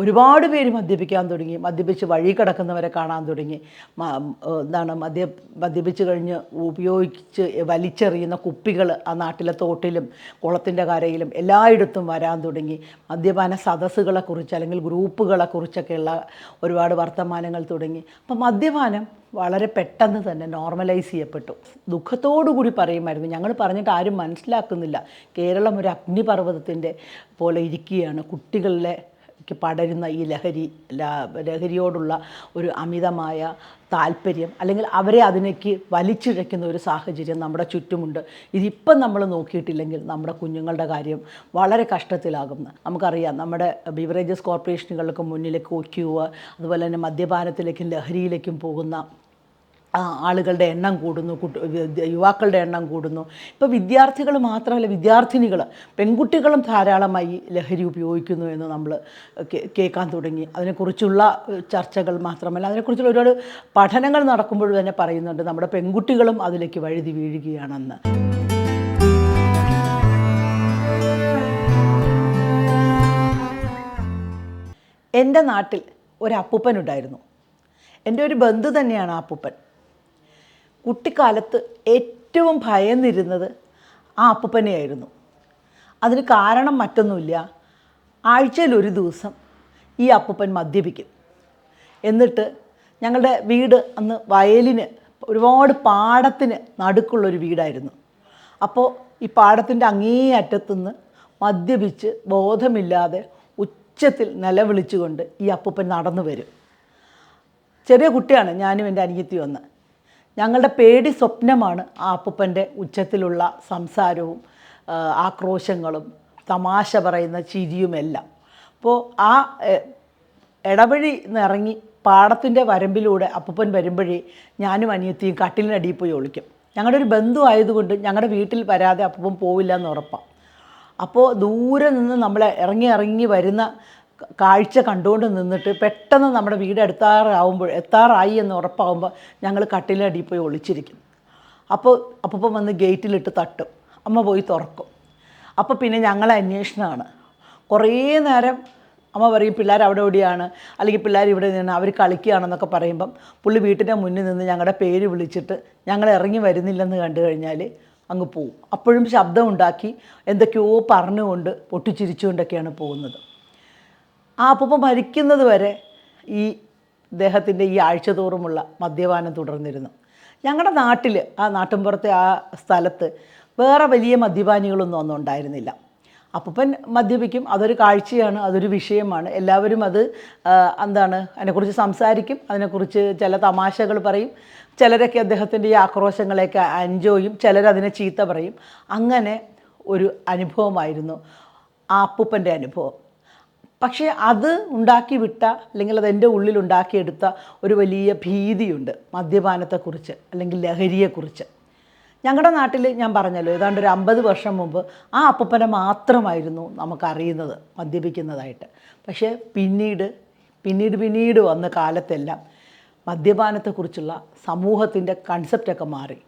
ഒരുപാട് പേര് മദ്യപിക്കാൻ തുടങ്ങി. മദ്യപിച്ച് വഴി കിടക്കുന്നവരെ കാണാൻ തുടങ്ങി. എന്താണ് മദ്യ മദ്യപിച്ച് കഴിഞ്ഞ് ഉപയോഗിച്ച് വലിച്ചെറിയുന്ന കുപ്പികൾ ആ നാട്ടിലെ തോട്ടിലും കുളത്തിന്റെ കരയിലും എല്ലായിടത്തും വരാൻ തുടങ്ങി. മദ്യപാന സദസ്സുകളെക്കുറിച്ച് അല്ലെങ്കിൽ ഗ്രൂപ്പുകളെക്കുറിച്ചൊക്കെയുള്ള ഒരുപാട് വർത്തമാനങ്ങൾ തുടങ്ങി. അപ്പം മദ്യപാനം വളരെ പെട്ടെന്ന് തന്നെ നോർമലൈസ് ചെയ്യപ്പെട്ടു. ദുഃഖത്തോടു കൂടി പറയുമായിരുന്നു. ഞങ്ങൾ പറഞ്ഞിട്ട് ആരും മനസ്സിലാക്കുന്നില്ല. കേരളം ഒരു അഗ്നിപർവതത്തിന്റെ പോലെ ഇരിക്കുകയാണ്. കുട്ടികളിലെ ക്ക് പടരുന്ന ഈ ലഹരി ലഹരിയോടുള്ള ഒരു അമിതമായ താല്പര്യം അല്ലെങ്കിൽ അവരെ അതിനേക്ക് വലിച്ചിഴയ്ക്കുന്ന ഒരു സാഹചര്യം നമ്മുടെ ചുറ്റുമുണ്ട്. ഇതിപ്പം നമ്മൾ നോക്കിയിട്ടില്ലെങ്കിൽ നമ്മുടെ കുഞ്ഞുങ്ങളുടെ കാര്യം വളരെ കഷ്ടത്തിലാകും. നമുക്കറിയാം നമ്മുടെ ബിവറേജസ് കോർപ്പറേഷനുകൾക്ക് മുന്നിലേക്ക് ക്യൂ അതുപോലെ തന്നെ മദ്യപാനത്തിലേക്കും ലഹരിയിലേക്കും പോകുന്ന ആളുകളുടെ എണ്ണം കൂടുന്നു യുവാക്കളുടെ എണ്ണം കൂടുന്നു. ഇപ്പോൾ വിദ്യാർത്ഥികൾ മാത്രമല്ല വിദ്യാർത്ഥിനികൾ പെൺകുട്ടികളും ധാരാളമായി ലഹരി ഉപയോഗിക്കുന്നു എന്ന് നമ്മൾ കേൾക്കാൻ തുടങ്ങി. അതിനെക്കുറിച്ചുള്ള ചർച്ചകൾ മാത്രമല്ല അതിനെക്കുറിച്ചുള്ള ഒരുപാട് പഠനങ്ങൾ നടക്കുമ്പോൾ തന്നെ പറയുന്നുണ്ട്. നമ്മുടെ പെൺകുട്ടികളും അതിലേക്ക് വഴുതി വീഴുകയാണെന്ന്. എന്റെ നാട്ടിൽ ഒരു അപ്പൂപ്പനുണ്ടായിരുന്നു എന്റെ ഒരു ബന്ധു തന്നെയാണ് ആ അപ്പൂപ്പൻ. കുട്ടിക്കാലത്ത് ഏറ്റവും ഭയന്നിരുന്നത് ആ അപ്പൂപ്പനെയായിരുന്നു. അതിന് കാരണം മറ്റൊന്നുമില്ല. ആഴ്ചയിൽ ഒരു ദിവസം ഈ അപ്പൂപ്പൻ മദ്യപിക്കും. എന്നിട്ട് ഞങ്ങളുടെ വീട് അന്ന് വയലിന് ഒരുപാട് പാടത്തിന് നടുക്കുള്ളൊരു വീടായിരുന്നു. അപ്പോൾ ഈ പാടത്തിന്റെ അങ്ങേ അറ്റത്തുനിന്ന് മദ്യപിച്ച് ബോധമില്ലാതെ ഉച്ചത്തിൽ നിലവിളിച്ചുകൊണ്ട് ഈ അപ്പൂപ്പൻ നടന്നു വരും. ചെറിയ കുട്ടിയാണ് ഞാനും എന്റെ അനിയത്തി വന്ന് ഞങ്ങളുടെ പേടി സ്വപ്നമാണ് ആ ഉച്ചത്തിലുള്ള സംസാരവും ആക്രോശങ്ങളും തമാശ പറയുന്ന ചിരിയുമെല്ലാം അപ്പോൾ ആ ഇടവഴി നിറങ്ങി പാടത്തിന്റെ വരമ്പിലൂടെ അപ്പൂപ്പൻ വരുമ്പോഴേ ഞാനും അനിയത്തിയും കട്ടിലിനടിയിൽ പോയി ഒളിക്കും. ഞങ്ങളുടെ ഒരു ബന്ധു ആയതുകൊണ്ട് ഞങ്ങളുടെ വീട്ടിൽ വരാതെ അപ്പൂപ്പൻ പോവില്ല എന്ന് ഉറപ്പാണ്. അപ്പോൾ ദൂരെ നിന്ന് നമ്മളെ ഇറങ്ങി ഇറങ്ങി വരുന്ന കാഴ്ച കണ്ടുകൊണ്ട് നിന്നിട്ട് പെട്ടെന്ന് നമ്മുടെ വീട് എടുത്താറാവുമ്പോൾ എത്താറായി എന്ന് ഉറപ്പാകുമ്പോൾ ഞങ്ങൾ കട്ടിലടിയിൽ പോയി ഒളിച്ചിരിക്കും. അപ്പോൾ അപ്പം വന്ന് ഗേറ്റിലിട്ട് തട്ടും. അമ്മ പോയി തുറക്കും. അപ്പോൾ പിന്നെ ഞങ്ങൾ അന്വേഷണമാണ് കുറേ നേരം അമ്മ പറയും പിള്ളേർ അവിടെ എവിടെയാണ്? അല്ലെങ്കിൽ പിള്ളേർ ഇവിടെ നിന്ന് അവർ കളിക്കുകയാണെന്നൊക്കെ പറയുമ്പം പുള്ളി വീട്ടിന്റെ മുന്നിൽ നിന്ന് ഞങ്ങളുടെ പേര് വിളിച്ചിട്ട് ഞങ്ങൾ ഇറങ്ങി വരുന്നില്ലെന്ന് കണ്ടു കഴിഞ്ഞാൽ അങ്ങ് പോവും. അപ്പോഴും ശബ്ദമുണ്ടാക്കി എന്തൊക്കെയോ പറഞ്ഞുകൊണ്ട് പൊട്ടിച്ചിരിച്ചുകൊണ്ടൊക്കെയാണ് പോകുന്നത്. ആ അപ്പൂപ്പ മരിക്കുന്നത് വരെ ഈ ഇദ്ദേഹത്തിന്റെ ഈ ആഴ്ച തോറുമുള്ള മദ്യപാനം തുടർന്നിരുന്നു. ഞങ്ങളുടെ നാട്ടിൽ ആ നാട്ടിൻപുറത്തെ ആ സ്ഥലത്ത് വേറെ വലിയ മദ്യപാനികളൊന്നും ഒന്നും ഉണ്ടായിരുന്നില്ല. അപ്പൂപ്പൻ മദ്യപിക്കും അതൊരു കാഴ്ചയാണ് അതൊരു വിഷയമാണ്. എല്ലാവരും അത് എന്താണ് അതിനെക്കുറിച്ച് സംസാരിക്കും അതിനെക്കുറിച്ച് ചില തമാശകൾ പറയും ചിലരൊക്കെ അദ്ദേഹത്തിന്റെ ഈ ആക്രോശങ്ങളെയൊക്കെ എൻജോയും ചിലരതിനെ ചീത്ത പറയും. അങ്ങനെ ഒരു അനുഭവമായിരുന്നു ആ അപ്പൂപ്പന്റെ അനുഭവം. പക്ഷേ അത് ഉണ്ടാക്കി വിട്ട അല്ലെങ്കിൽ അത് എന്റെ ഉള്ളിൽ ഉണ്ടാക്കിയെടുത്ത ഒരു വലിയ ഭീതിയുണ്ട് മദ്യപാനത്തെക്കുറിച്ച് അല്ലെങ്കിൽ ലഹരിയെക്കുറിച്ച്. ഞങ്ങളുടെ നാട്ടിൽ ഞാൻ പറഞ്ഞല്ലോ ഏതാണ്ട് ഒരു അമ്പത് വർഷം മുമ്പ് ആ അപ്പൂപ്പനെ മാത്രമായിരുന്നു നമുക്കറിയുന്നത് മദ്യപിക്കുന്നതായിട്ട്. പക്ഷേ പിന്നീട് പിന്നീട് പിന്നീട് വന്ന കാലത്തെല്ലാം മദ്യപാനത്തെക്കുറിച്ചുള്ള സമൂഹത്തിന്റെ കൺസെപ്റ്റൊക്കെ മാറി.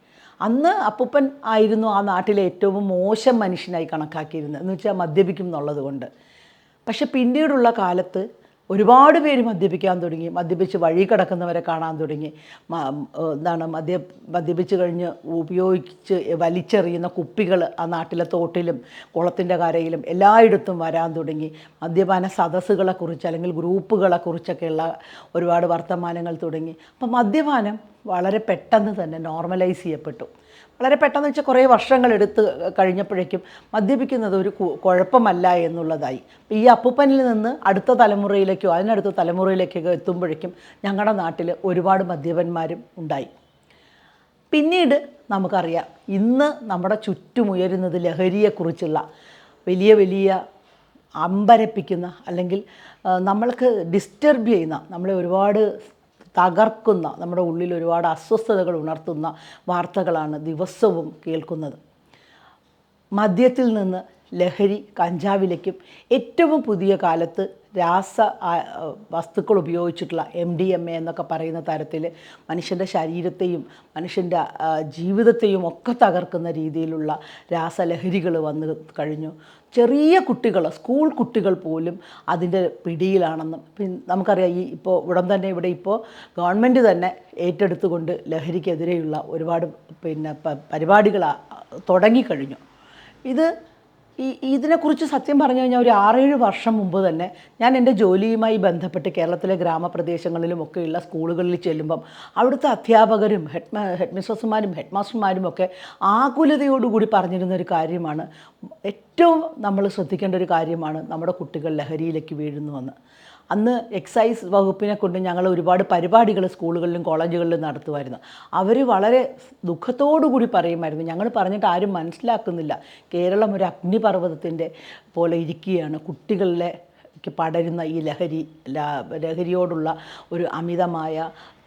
അന്ന് അപ്പൂപ്പൻ ആയിരുന്നു ആ നാട്ടിലെ ഏറ്റവും മോശം മനുഷ്യനായി കണക്കാക്കിയിരുന്നത്. എന്ന് വെച്ചാൽ മദ്യപിക്കും എന്നുള്ളത് കൊണ്ട്. പക്ഷെ പിന്നീടുള്ള കാലത്ത് ഒരുപാട് പേര് മദ്യപിക്കാൻ തുടങ്ങി. മദ്യപിച്ച് വഴി കിടക്കുന്നവരെ കാണാൻ തുടങ്ങി. എന്താണ് മദ്യ മദ്യപിച്ച് കഴിഞ്ഞ് ഉപയോഗിച്ച് വലിച്ചെറിയുന്ന കുപ്പികൾ ആ നാട്ടിലെ തോട്ടിലും കുളത്തിന്റെ കരയിലും എല്ലായിടത്തും വരാൻ തുടങ്ങി. മദ്യപാന സദസ്സുകളെക്കുറിച്ച് അല്ലെങ്കിൽ ഗ്രൂപ്പുകളെക്കുറിച്ചൊക്കെയുള്ള ഒരുപാട് വർത്തമാനങ്ങൾ തുടങ്ങി. അപ്പം മദ്യപാനം വളരെ പെട്ടെന്ന് തന്നെ നോർമലൈസ് ചെയ്യപ്പെട്ടു. വളരെ പെട്ടെന്ന് വെച്ചാൽ കുറേ വർഷങ്ങൾ എടുത്ത് കഴിഞ്ഞപ്പോഴേക്കും മദ്യപിക്കുന്നത് ഒരു കുഴപ്പമല്ല എന്നുള്ളതായി. ഈ അപ്പൂപ്പനിൽ നിന്ന് അടുത്ത തലമുറയിലേക്കോ അതിനടുത്ത തലമുറയിലേക്കൊക്കെ എത്തുമ്പോഴേക്കും ഞങ്ങളുടെ നാട്ടിൽ ഒരുപാട് മദ്യപന്മാരും ഉണ്ടായി. പിന്നീട് നമുക്കറിയാം ഇന്ന് നമ്മുടെ ചുറ്റുമുയരുന്നത് ലഹരിയെക്കുറിച്ചുള്ള വലിയ വലിയ അമ്പരപ്പിക്കുന്ന അല്ലെങ്കിൽ നമ്മൾക്ക് ഡിസ്റ്റർബ് ചെയ്യുന്ന നമ്മളെ ഒരുപാട് തകർക്കുന്ന നമ്മുടെ ഉള്ളിൽ ഒരുപാട് അസ്വസ്ഥതകൾ ഉണർത്തുന്ന വാർത്തകളാണ് ദിവസവും കേൾക്കുന്നത്. മദ്യത്തിൽ നിന്ന് ലഹരി കഞ്ചാവിലേക്കും ഏറ്റവും പുതിയ കാലത്ത് രാസ വസ്തുക്കൾ ഉപയോഗിച്ചിട്ടുള്ള എം ഡി എം എ എന്നൊക്കെ പറയുന്ന തരത്തിൽ മനുഷ്യന്റെ ശരീരത്തെയും മനുഷ്യന്റെ ജീവിതത്തെയും ഒക്കെ തകർക്കുന്ന രീതിയിലുള്ള രാസലഹരികൾ വന്നു കഴിഞ്ഞു. ചെറിയ കുട്ടികൾ സ്കൂൾ കുട്ടികൾ പോലും അതിന്റെ പിടിയിലാണെന്നും നമുക്കറിയാം ഈ ഇപ്പോൾ ഉടൻ തന്നെ ഇവിടെ ഇപ്പോൾ ഗവൺമെന്റ് തന്നെ ഏറ്റെടുത്തുകൊണ്ട് ലഹരിക്കെതിരെയുള്ള ഒരുപാട് പിന്നെ പരിപാടികൾ തുടങ്ങിക്കഴിഞ്ഞു. ഇത് ഈ ഇതിനെക്കുറിച്ച് സത്യം പറഞ്ഞു കഴിഞ്ഞാൽ ഒരു ആറേഴ് വർഷം മുമ്പ് തന്നെ ഞാൻ എന്റെ ജോലിയുമായി ബന്ധപ്പെട്ട് കേരളത്തിലെ ഗ്രാമപ്രദേശങ്ങളിലും ഒക്കെയുള്ള സ്കൂളുകളിൽ ചെല്ലുമ്പം അവിടുത്തെ അധ്യാപകരും ഹെഡ് ഹെഡ് മിസ്റ്റേഴ്സുമാരും ഹെഡ് മാസ്റ്റർമാരും ഒക്കെ ആകുലതയോടുകൂടി പറഞ്ഞിരുന്ന ഒരു കാര്യമാണ്. ഏറ്റവും നമ്മൾ ശ്രദ്ധിക്കേണ്ട ഒരു കാര്യമാണ് നമ്മുടെ കുട്ടികൾ ലഹരിയിലേക്ക് വീഴുന്നുവെന്ന് അന്ന് എക്സൈസ് വകുപ്പിനെ കൊണ്ട് ഞങ്ങൾ ഒരുപാട് പരിപാടികൾ സ്കൂളുകളിലും കോളേജുകളിലും നടത്തുമായിരുന്നു. അവർ വളരെ കൂടി പറയുമായിരുന്നു. ഞങ്ങൾ പറഞ്ഞിട്ട് ആരും മനസ്സിലാക്കുന്നില്ല. കേരളം ഒരു അഗ്നിപർവതത്തിന്റെ പോലെ ഇരിക്കുകയാണ്. കുട്ടികളിലേക്ക് പടരുന്ന ഈ ലഹരി ലഹരിയോടുള്ള ഒരു അമിതമായ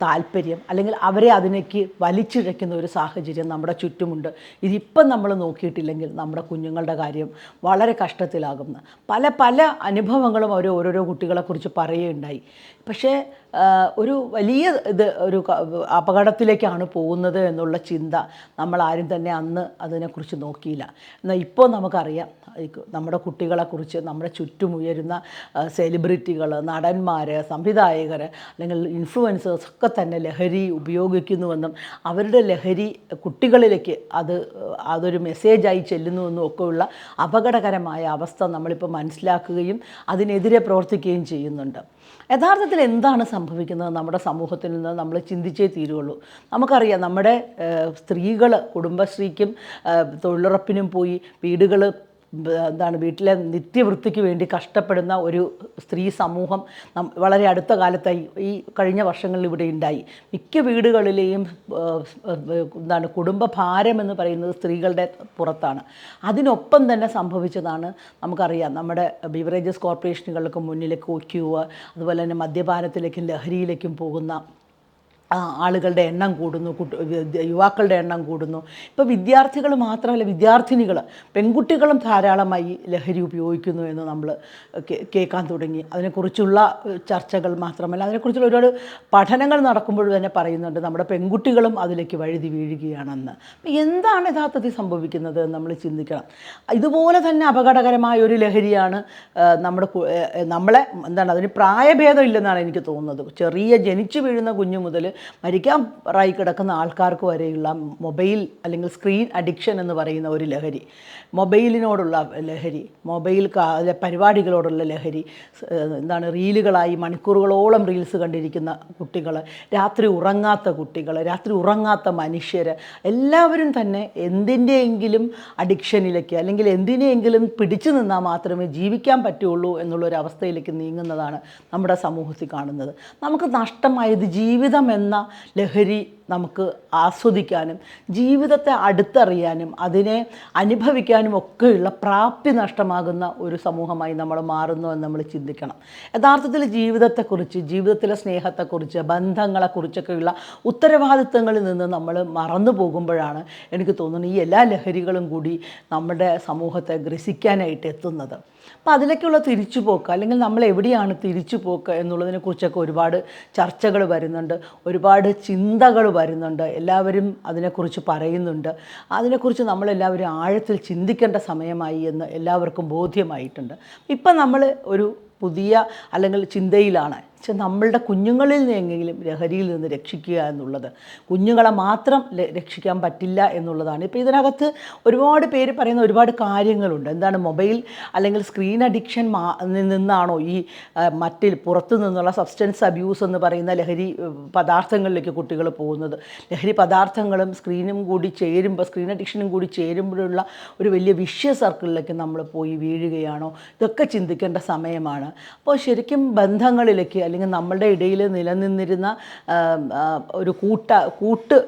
താല്പര്യം അല്ലെങ്കിൽ അവരെ അതിനേക്ക് വലിച്ചിഴയ്ക്കുന്ന ഒരു സാഹചര്യം നമ്മുടെ ചുറ്റുമുണ്ട്. ഇതിപ്പം നമ്മൾ നോക്കിയിട്ടില്ലെങ്കിൽ നമ്മുടെ കുഞ്ഞുങ്ങളുടെ കാര്യം വളരെ കഷ്ടത്തിലാകുന്നു. പല പല അനുഭവങ്ങളും അവർ ഓരോരോ കുട്ടികളെക്കുറിച്ച് പറയുകയുണ്ടായി. പക്ഷേ ഒരു വലിയ ഇത് ഒരു അപകടത്തിലേക്കാണ് പോകുന്നത് എന്നുള്ള ചിന്ത നമ്മൾ ആരും തന്നെ അന്ന് അതിനെക്കുറിച്ച് നോക്കിയില്ല. എന്നാൽ ഇപ്പോൾ നമുക്കറിയാം നമ്മുടെ കുട്ടികളെക്കുറിച്ച് നമ്മുടെ ചുറ്റും ഉയരുന്ന സെലിബ്രിറ്റികൾ നടന്മാർ സംവിധായകർ അല്ലെങ്കിൽ ഇൻഫ്ലുവൻസേഴ്സ് ഒക്കെ തന്നെ ലഹരി ഉപയോഗിക്കുന്നുവെന്നും അവരുടെ ലഹരി കുട്ടികളിലേക്ക് അത് അതൊരു മെസ്സേജായി ചെല്ലുന്നുവെന്നും ഒക്കെയുള്ള അപകടകരമായ അവസ്ഥ നമ്മളിപ്പോൾ മനസ്സിലാക്കുകയും അതിനെതിരെ പ്രവർത്തിക്കുകയും ചെയ്യുന്നുണ്ട്. യഥാർത്ഥത്തിൽ എന്താണ് സംഭവിക്കുന്നത് നമ്മുടെ സമൂഹത്തിൽ നിന്ന് നമ്മൾ ചിന്തിച്ചേ തീരുള്ളൂ. നമുക്കറിയാം നമ്മുടെ സ്ത്രീകൾ കുടുംബശ്രീക്കും തൊഴിലുറപ്പിനും പോയി വീടുകൾ എന്താണ് വീട്ടിലെ നിത്യവൃത്തിക്ക് വേണ്ടി കഷ്ടപ്പെടുന്ന ഒരു സ്ത്രീ സമൂഹം വളരെ അടുത്ത കാലത്തായി ഈ കഴിഞ്ഞ വർഷങ്ങളിൽ ഇവിടെ ഉണ്ടായി. മിക്ക വീടുകളിലെയും എന്താണ് കുടുംബ ഭാരം എന്ന് പറയുന്നത് സ്ത്രീകളുടെ പുറത്താണ്. അതിനൊപ്പം തന്നെ സംഭവിച്ചതാണ് നമുക്കറിയാം നമ്മുടെ ബിവറേജസ് കോർപ്പറേഷനുകൾക്ക് മുന്നിലേക്ക് ക്യൂ അതുപോലെ തന്നെ മദ്യപാനത്തിലേക്കും ലഹരിയിലേക്കും പോകുന്ന ആളുകളുടെ എണ്ണം കൂടുന്നു യുവാക്കളുടെ എണ്ണം കൂടുന്നു. ഇപ്പോൾ വിദ്യാർത്ഥികൾ മാത്രമല്ല വിദ്യാർത്ഥിനികൾ പെൺകുട്ടികളും ധാരാളമായി ലഹരി ഉപയോഗിക്കുന്നു എന്ന് നമ്മൾ കേൾക്കാൻ തുടങ്ങി. അതിനെക്കുറിച്ചുള്ള ചർച്ചകൾ മാത്രമല്ല അതിനെക്കുറിച്ചുള്ള ഒരുപാട് പഠനങ്ങൾ നടക്കുമ്പോൾ തന്നെ പറയുന്നുണ്ട്. നമ്മുടെ പെൺകുട്ടികളും അതിലേക്ക് വഴുതി വീഴുകയാണെന്ന്. എന്താണ് യഥാർത്ഥത്തിൽ സംഭവിക്കുന്നത് നമ്മൾ ചിന്തിക്കണം. ഇതുപോലെ തന്നെ അപകടകരമായ ഒരു ലഹരിയാണ് നമ്മുടെ നമ്മളെ എന്താണ് അതിന് പ്രായഭേദം ഇല്ലെന്നാണ് എനിക്ക് തോന്നുന്നത്. ചെറിയ ജനിച്ചു വീഴുന്ന കുഞ്ഞു മുതൽ മരിക്കാൻ റായി കിടക്കുന്ന ആൾക്കാർക്ക് വരെയുള്ള മൊബൈൽ അല്ലെങ്കിൽ സ്ക്രീൻ അഡിക്ഷൻ എന്ന് പറയുന്ന ഒരു ലഹരി. മൊബൈലിനോടുള്ള ലഹരി മൊബൈൽ പരിപാടികളോടുള്ള ലഹരി എന്താണ് റീലുകളായി മണിക്കൂറുകളോളം റീൽസ് കണ്ടിരിക്കുന്ന കുട്ടികൾ രാത്രി ഉറങ്ങാത്ത കുട്ടികൾ രാത്രി ഉറങ്ങാത്ത മനുഷ്യർ എല്ലാവരും തന്നെ എന്തിന്റെയെങ്കിലും അഡിക്ഷനിലേക്ക് അല്ലെങ്കിൽ എന്തിനെയെങ്കിലും പിടിച്ചു നിന്നാൽ മാത്രമേ ജീവിക്കാൻ പറ്റുള്ളൂ എന്നുള്ളൊരു അവസ്ഥയിലേക്ക് നീങ്ങുന്നതാണ് നമ്മുടെ സമൂഹത്തിൽ കാണുന്നത്. നമുക്ക് നഷ്ടമായത് ജീവിതം എന്ന ലഹരി നമുക്ക് ആസ്വദിക്കാനും ജീവിതത്തെ അടുത്തറിയാനും അതിനെ അനുഭവിക്കാനും ഒക്കെയുള്ള പ്രാപ്തി നഷ്ടമാകുന്ന ഒരു സമൂഹമായി നമ്മൾ മാറുന്നു എന്ന് നമ്മൾ ചിന്തിക്കണം. യഥാർത്ഥത്തിൽ ജീവിതത്തെക്കുറിച്ച് ജീവിതത്തിലെ സ്നേഹത്തെക്കുറിച്ച് ബന്ധങ്ങളെക്കുറിച്ചൊക്കെയുള്ള ഉത്തരവാദിത്തങ്ങളിൽ നിന്ന് നമ്മൾ മറന്നു പോകുമ്പോഴാണ് എനിക്ക് തോന്നുന്നത് ഈ എല്ലാ ലഹരികളും കൂടി നമ്മുടെ സമൂഹത്തെ ഗ്രസിക്കാനായിട്ട് എത്തുന്നത്. അപ്പം അതിലേക്കുള്ള തിരിച്ചുപോക്ക് അല്ലെങ്കിൽ നമ്മൾ എവിടെയാണ് തിരിച്ചുപോക്ക് എന്നുള്ളതിനെക്കുറിച്ചൊക്കെ ഒരുപാട് ചർച്ചകൾ വരുന്നുണ്ട്. ഒരുപാട് ചിന്തകൾ വരുന്നുണ്ട്. എല്ലാവരും അതിനെക്കുറിച്ച് പറയുന്നുണ്ട്. അതിനെക്കുറിച്ച് നമ്മളെല്ലാവരും ആഴത്തിൽ ചിന്തിക്കേണ്ട സമയമായി എന്ന് എല്ലാവർക്കും ബോധ്യമായിട്ടുണ്ട്. ഇപ്പം നമ്മൾ ഒരു പുതിയ അല്ലെങ്കിൽ ചിന്തയിലാണ്. പക്ഷെ നമ്മളുടെ കുഞ്ഞുങ്ങളിൽ നിന്നെങ്കിലും ലഹരിയിൽ നിന്ന് രക്ഷിക്കുക എന്നുള്ളത്. കുഞ്ഞുങ്ങളെ മാത്രം രക്ഷിക്കാൻ പറ്റില്ല എന്നുള്ളതാണ്. ഇപ്പോൾ ഇതിനകത്ത് ഒരുപാട് പേര് പറയുന്ന ഒരുപാട് കാര്യങ്ങളുണ്ട്. എന്താണ് മൊബൈൽ അല്ലെങ്കിൽ സ്ക്രീൻ അഡിക്ഷൻ നിന്നാണോ ഈ മറ്റിൽ പുറത്തു നിന്നുള്ള സബ്സ്റ്റൻസ് അബ്യൂസ് എന്ന് പറയുന്ന ലഹരി പദാർത്ഥങ്ങളിലേക്ക് കുട്ടികൾ പോകുന്നത്. ലഹരി പദാർത്ഥങ്ങളും സ്ക്രീനും കൂടി ചേരുമ്പോൾ സ്ക്രീൻ അഡിക്ഷനും കൂടി ചേരുമ്പോഴുള്ള ഒരു വലിയ വിഷ്യ സർക്കിളിലേക്ക് നമ്മൾ പോയി വീഴുകയാണോ? ഇതൊക്കെ ചിന്തിക്കേണ്ട സമയമാണ്. അപ്പോൾ ശരിക്കും ബന്ധങ്ങളിലേക്ക് അല്ലെങ്കിൽ നമ്മളുടെ ഇടയിൽ നിലനിന്നിരുന്ന ഒരു കൂട്ട കൂട്ട്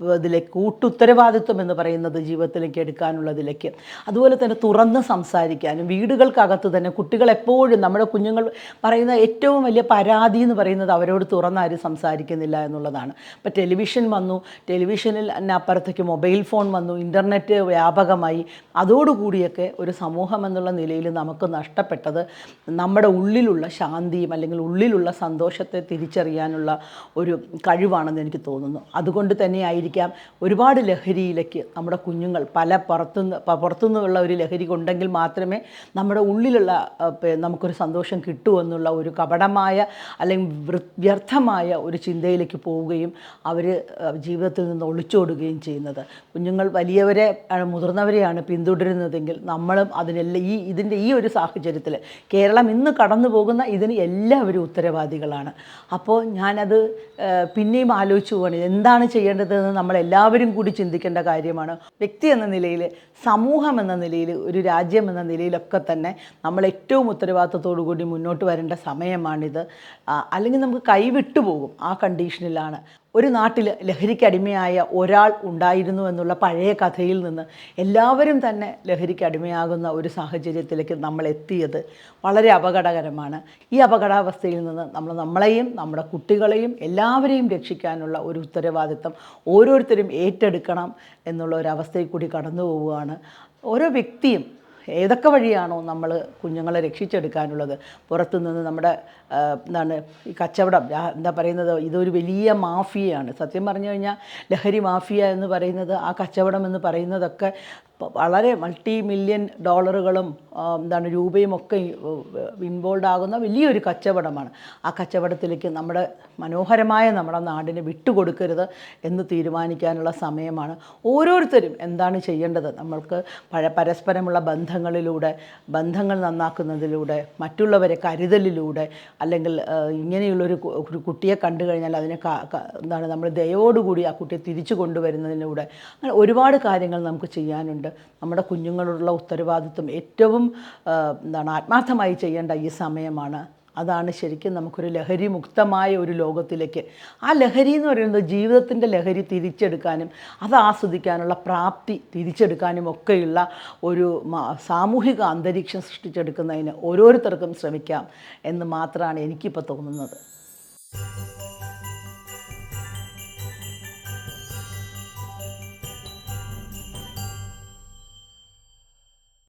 ആ, ഇതിലേക്ക് കൂട്ടുത്തരവാദിത്വം എന്ന് പറയുന്നത് ജീവിതത്തിലേക്ക് എടുക്കാനുള്ളതിലേക്ക് അതുപോലെ തന്നെ തുറന്ന് സംസാരിക്കാനും വീടുകൾക്കകത്ത് തന്നെ കുട്ടികൾ എപ്പോഴും നമ്മുടെ കുഞ്ഞുങ്ങൾ പറയുന്ന ഏറ്റവും വലിയ പരാതി എന്ന് പറയുന്നത് അവരോട് തുറന്നാരും സംസാരിക്കുന്നില്ല എന്നുള്ളതാണ്. ഇപ്പം ടെലിവിഷൻ വന്നു ടെലിവിഷനിൽ അപ്പുറത്തേക്ക് മൊബൈൽ ഫോൺ വന്നു ഇന്റർനെറ്റ് വ്യാപകമായി. അതോടുകൂടിയൊക്കെ ഒരു സമൂഹം എന്നുള്ള നിലയിൽ നമുക്ക് നഷ്ടപ്പെട്ടത് നമ്മുടെ ഉള്ളിലുള്ള ശാന്തിയും അല്ലെങ്കിൽ ഉള്ളിലുള്ള സന്തോഷത്തെ തിരിച്ചറിയാനുള്ള ഒരു കഴിവാണെന്ന് എനിക്ക് തോന്നുന്നു. അതുകൊണ്ട് തന്നെ ഒരുപാട് ലഹരിയിലേക്ക് നമ്മുടെ കുഞ്ഞുങ്ങൾ പല പുറത്തുനിന്ന് പുറത്തുനിന്നുള്ള ഒരു ലഹരി കൊണ്ടെങ്കിൽ മാത്രമേ നമ്മുടെ ഉള്ളിലുള്ള നമുക്കൊരു സന്തോഷം കിട്ടൂ എന്നുള്ള ഒരു കപടമായ അല്ലെങ്കിൽ വ്യർത്ഥമായ ഒരു ചിന്തയിലേക്ക് പോവുകയും അവർ ജീവിതത്തിൽ നിന്ന് ഒളിച്ചോടുകയും ചെയ്യുന്നത്. കുഞ്ഞുങ്ങൾ വലിയവരെ മുതിർന്നവരെയാണ് പിന്തുടരുന്നതെങ്കിൽ നമ്മളും അതിനെല്ലാം ഈ ഇതിന്റെ ഈ ഒരു സാഹചര്യത്തിൽ കേരളം ഇന്ന് കടന്നു പോകുന്ന ഇതിന് എല്ലാവരും ഉത്തരവാദികളാണ്. അപ്പോൾ ഞാനത് പിന്നെയും ആലോചിച്ചു പോകണം എന്താണ് ചെയ്യേണ്ടതെന്ന് നമ്മളെല്ലാവരും കൂടി ചിന്തിക്കേണ്ട കാര്യമാണ്. വ്യക്തി എന്ന നിലയിൽ സമൂഹം എന്ന നിലയിൽ ഒരു രാജ്യം എന്ന നിലയിലൊക്കെ തന്നെ നമ്മൾ ഏറ്റവും ഉത്തരവാദിത്തത്തോടു കൂടി മുന്നോട്ട് വരേണ്ട സമയമാണിത്. അല്ലെങ്കിൽ നമുക്ക് കൈവിട്ടു പോകും ആ കണ്ടീഷനിലാണ് ഒരു നാട്ടിൽ ലഹരിക്ക് അടിമയായ ഒരാൾ ഉണ്ടായിരുന്നു എന്നുള്ള പഴയ കഥയിൽ നിന്ന് എല്ലാവരും തന്നെ ലഹരിക്ക് അടിമയാകുന്ന ഒരു സാഹചര്യത്തിലേക്ക് നമ്മൾ എത്തിയത് വളരെ അപകടകരമാണ്. ഈ അപകടാവസ്ഥയിൽ നിന്ന് നമ്മൾ നമ്മളെയും നമ്മുടെ കുട്ടികളെയും എല്ലാവരെയും രക്ഷിക്കാനുള്ള ഒരു ഉത്തരവാദിത്തം ഓരോരുത്തരും ഏറ്റെടുക്കണം എന്നുള്ള ഒരു അവസ്ഥയിൽ കൂടി കടന്നു പോവുകയാണ് ഓരോ വ്യക്തിയും ഏതൊക്കെ വഴിയാണോ നമ്മൾ കുഞ്ഞുങ്ങളെ രക്ഷിച്ചെടുക്കാനുള്ളത്? പുറത്തുനിന്ന് നമ്മുടെ എന്താണ് ഈ കച്ചവടം എന്താ പറയുന്നത് ഇതൊരു വലിയ മാഫിയയാണ്. സത്യം പറഞ്ഞു കഴിഞ്ഞാൽ ലഹരി മാഫിയ എന്ന് പറയുന്നത് ആ കച്ചവടം എന്ന് പറയുന്നതൊക്കെ വളരെ മൾട്ടി മില്യൺ ഡോളറുകളും എന്താണ് രൂപയും ഒക്കെ ഇൻവോൾവ് ആകുന്ന വലിയൊരു കച്ചവടമാണ്. ആ കച്ചവടത്തിലേക്ക് നമ്മുടെ മനോഹരമായ നമ്മുടെ നാടിനെ വിട്ടുകൊടുക്കരുത് എന്ന് തീരുമാനിക്കാനുള്ള സമയമാണ്. ഓരോരുത്തരും എന്താണ് ചെയ്യേണ്ടത്? നമ്മൾക്ക് പഴ പരസ്പരമുള്ള ബന്ധങ്ങളിലൂടെ ബന്ധങ്ങൾ നന്നാക്കുന്നതിലൂടെ മറ്റുള്ളവരെ കരുതലിലൂടെ അല്ലെങ്കിൽ ഇങ്ങനെയുള്ളൊരു ഒരു കുട്ടിയെ കണ്ടു കഴിഞ്ഞാൽ അതിനെ എന്താണ് നമ്മൾ ദയോടുകൂടി ആ കുട്ടിയെ തിരിച്ചു കൊണ്ടുവരുന്നതിലൂടെ അങ്ങനെ ഒരുപാട് കാര്യങ്ങൾ നമുക്ക് ചെയ്യാനുണ്ട്. നമ്മുടെ കുഞ്ഞുങ്ങളോടുള്ള ഉത്തരവാദിത്വം ഏറ്റവും എന്താണ് ആത്മാർത്ഥമായി ചെയ്യേണ്ട ഈ സമയമാണ്. അതാണ് ശരിക്കും നമുക്കൊരു ലഹരി മുക്തമായ ഒരു ലോകത്തിലേക്ക്. ആ ലഹരി എന്ന് പറയുന്നത് ജീവിതത്തിന്റെ ലഹരി തിരിച്ചെടുക്കാനും അത് ആസ്വദിക്കാനുള്ള പ്രാപ്തി തിരിച്ചെടുക്കാനും ഒക്കെയുള്ള ഒരു സാമൂഹിക അന്തരീക്ഷം സൃഷ്ടിച്ചെടുക്കുന്നതിന് ഓരോരുത്തർക്കും ശ്രമിക്കാം എന്ന് മാത്രമാണ് എനിക്കിപ്പോൾ തോന്നുന്നത്.